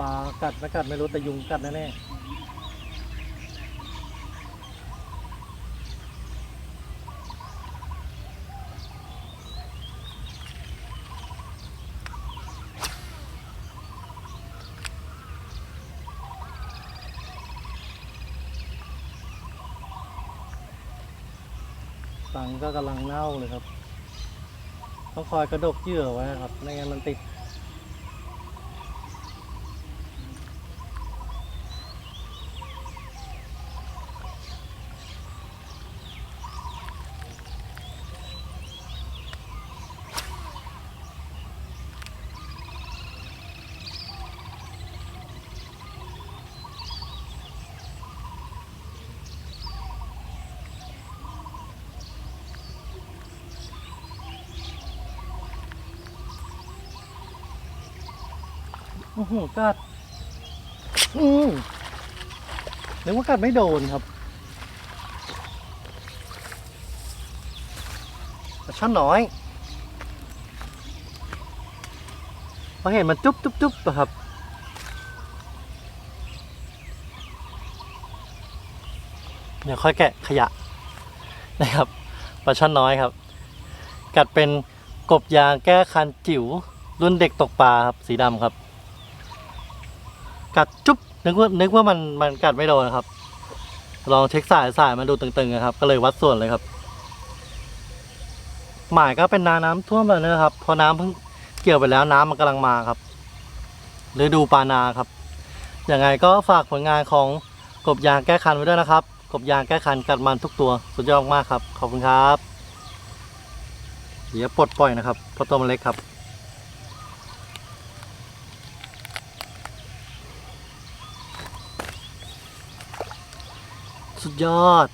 ปลากัดไม่กัดไม่รู้แต่ยุงกัดแน่ตังก็กำลังเน่าเลยครับ ต้องคอยกระดกเยื่อไว้ครับ ไม่งั้นมันติด โอ้โหกัดอืมนึกว่ากัดไม่โดนครับช่อนน้อยพอเห็นมันจุ๊บจุ๊บจุ๊บอะครับเดี๋ยวค่อยแกะขยะนะครับปลาช่อนน้อยครับ กัดเป็นกบยางแก้คันจิ๋วรุ่นเด็กตกปลาครับสีดำครับ กัดจุ๊บนึกว่านึกว่ามันมันกัดไม่โดนนะครับ ลองเช็คสายสายมันดูตึงๆนะครับ ก็เลยวัดส่วนเลยครับ หมายก็เป็นนาน้ำท่วมแล้วนะครับ พอน้ำเพิ่งเกี่ยวไปแล้วน้ำมันกำลังมาครับฤดูปลานาครับยังไงก็ฝากผลงานของกบยางแก้คันไว้ด้วยนะครับ กบยางแก้คันกัดมันทุกตัวสุดยอดมากครับ ขอบคุณครับเดี๋ยวปลดปล่อยนะครับเพราะตัวมันเล็กครับ สุดยอด